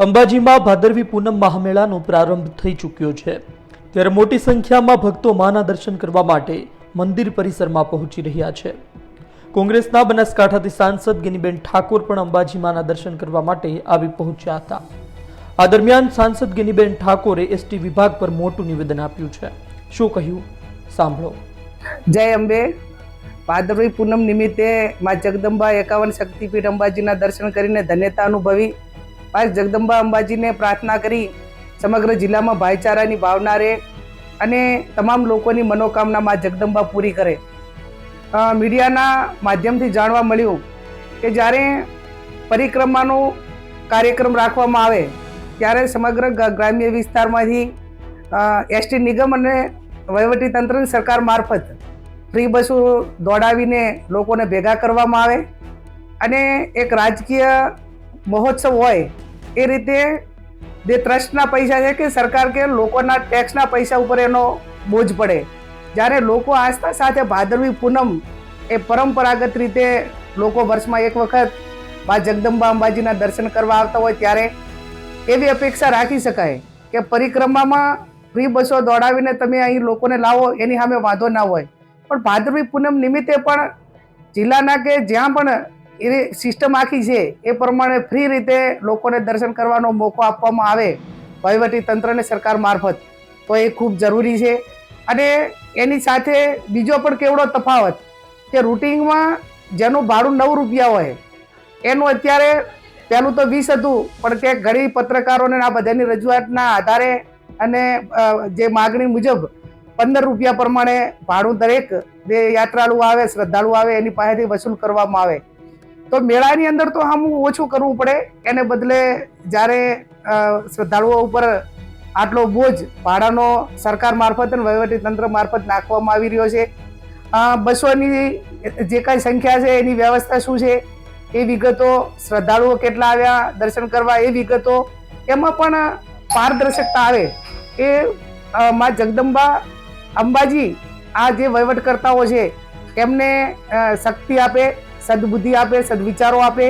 અંબાજીમાં ભાદરવી પૂનમ મહામેળાનો પ્રારંભ થઈ ચૂક્યો છે. ત્યારે મોટી સંખ્યામાં ભક્તો માના દર્શન કરવા માટે મંદિર પરિસરમાં પહોંચી રહ્યા છે. કોંગ્રેસના બનાસકાંઠાથી સાંસદ ગિનીબેન ઠાકોર પણ અંબાજી માના દર્શન કરવા માટે આવી પહોંચ્યા હતા. આ દરમિયાન સાંસદ ગિનીબેન ઠાકોરે એસટી વિભાગ પર મોટું નિવેદન આપ્યું છે. શું કહ્યું? સાંભળો. જય અંબે. ભાદરવી પૂનમ નિમિત્તે મા જગદંબા એકાવન શક્તિપીઠ અંબાજીના દર્શન કરીને ધન્યતા અનુભવી. મા જગદંબા અંબાજીને પ્રાર્થના કરી સમગ્ર જિલ્લામાં ભાઈચારાની ભાવના રહે અને તમામ લોકોની મનોકામના મા જગદંબા પૂરી કરે. મીડિયાના માધ્યમથી જાણવા મળ્યું કે જ્યારે પરિક્રમાનો કાર્યક્રમ રાખવામાં આવે, ત્યારે સમગ્ર ગ્રામ્ય વિસ્તારમાંથી એસટી નિગમ અને વહીવટી તંત્રની સરકાર મારફત ફ્રી બસો દોડાવીને લોકોને ભેગા કરવામાં આવે અને એક રાજકીય મહોત્સવ હોય, એ રીતે જે ટ્રસ્ટના પૈસા છે કે સરકાર કે લોકોના ટેક્સના પૈસા ઉપર એનો બોજ પડે. જ્યારે લોકો આસ્થા સાથે ભાદરવી પૂનમ એ પરંપરાગત રીતે લોકો વર્ષમાં એક વખત મા જગદંબા અંબાજીના દર્શન કરવા આવતા હોય, ત્યારે એવી અપેક્ષા રાખી શકાય કે પરિક્રમામાં ફ્રી બસો દોડાવીને તમે અહીં લોકોને લાવો, એની સામે વાંધો ના હોય. પણ ભાદરવી પૂનમ નિમિત્તે પણ જિલ્લાના કે જ્યાં પણ એ સિસ્ટમ આખી છે, એ પ્રમાણે ફ્રી રીતે લોકોને દર્શન કરવાનો મોકો આપવામાં આવે વહીવટી તંત્રને સરકાર મારફત. તો એ ખૂબ જરૂરી છે. અને એની સાથે બીજો પણ કેવડો તફાવત કે રૂટિંગમાં જેનું ભાડું નવ રૂપિયા હોય, એનું અત્યારે પહેલું તો વીસ હતું, પણ કે ઘણી પત્રકારોને આ બધાની રજૂઆતના આધારે અને જે માગણી મુજબ પંદર રૂપિયા પ્રમાણે ભાડું દરેક જે યાત્રાળુ આવે શ્રદ્ધાળુ આવે, એની પાસેથી વસૂલ કરવામાં આવે. તો મેળાની અંદર તો આમ ઓછું કરવું પડે. એને બદલે જ્યારે શ્રદ્ધાળુઓ ઉપર આટલો બોજ ભાડાનો સરકાર મારફત અને વહીવટી તંત્ર મારફત નાખવામાં આવી રહ્યો છે. બસોની જે કાંઈ સંખ્યા છે, એની વ્યવસ્થા શું છે? એ વિગતો શ્રદ્ધાળુઓ કેટલા આવ્યા દર્શન કરવા એ વિગતો એમાં પણ પારદર્શકતા આવે. એ માં જગદંબા અંબાજી આ જે વહીવટકર્તાઓ છે એમને શક્તિ આપે. સદબુદ્ધિ આપે, સદવિચારો આપે.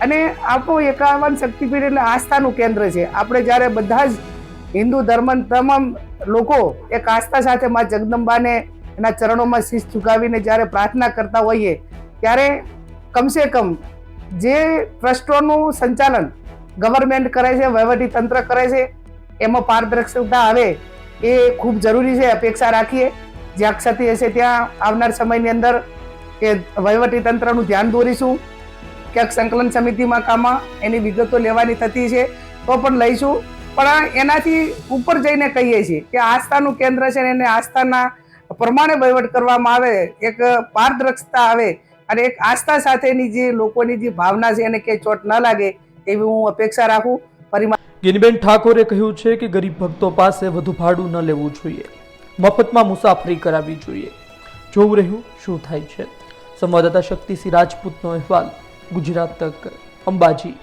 અને આપણો એકાવન શક્તિપીઠ એટલે આસ્થાનું કેન્દ્ર છે. આપણે જ્યારે બધા જ હિન્દુ ધર્મ તમામ લોકો એક આસ્થા સાથે માં જગદંબાને એના ચરણોમાં શીશ ઝુકાવીને જ્યારે પ્રાર્થના કરતા હોઈએ, ત્યારે કમસે કમ જે ટ્રસ્ટોનું સંચાલન ગવર્મેન્ટ કરે છે, વહીવટી તંત્ર કરે છે, એમાં પારદર્શકતા આવે એ ખૂબ જરૂરી છે. અપેક્ષા રાખીએ. જ્યાં ક્ષતિ હશે ત્યાં આવનાર સમયની અંદર એ વહીવટી તંત્રનું ધ્યાન દોરીશું, ક્યાંક સંકલન સમિતિમાં કામમાં એની વિગતો લેવાની થતી છે, તો પણ લઈશું. પણ એનાથી ઉપર જઈને કહીએ છીએ કે આસ્થાનું કેન્દ્ર છે ને એને આસ્થાના પ્રમાણે વહીવટ કરવામાં આવે, એક પારદર્શકતા આવે અને એક આસ્થા સાથેની જે લોકોની જે ભાવના છે એને કે ચોટ ન લાગે એવી હું અપેક્ષા રાખું. પરિમા ગિનબેન ઠાકોરે કહ્યું છે કે ગરીબ ભક્તો પાસે વધુ ભાડું ન લેવું જોઈએ. મફતમાં મુસાફરી કરાવવી જોઈએ. જોવું રહ્યું શું થાય છે. સંવાદદાતા શક્તિસિંહ રાજપૂતનો અહેવાલ ગુજરાત તક અંબાજી.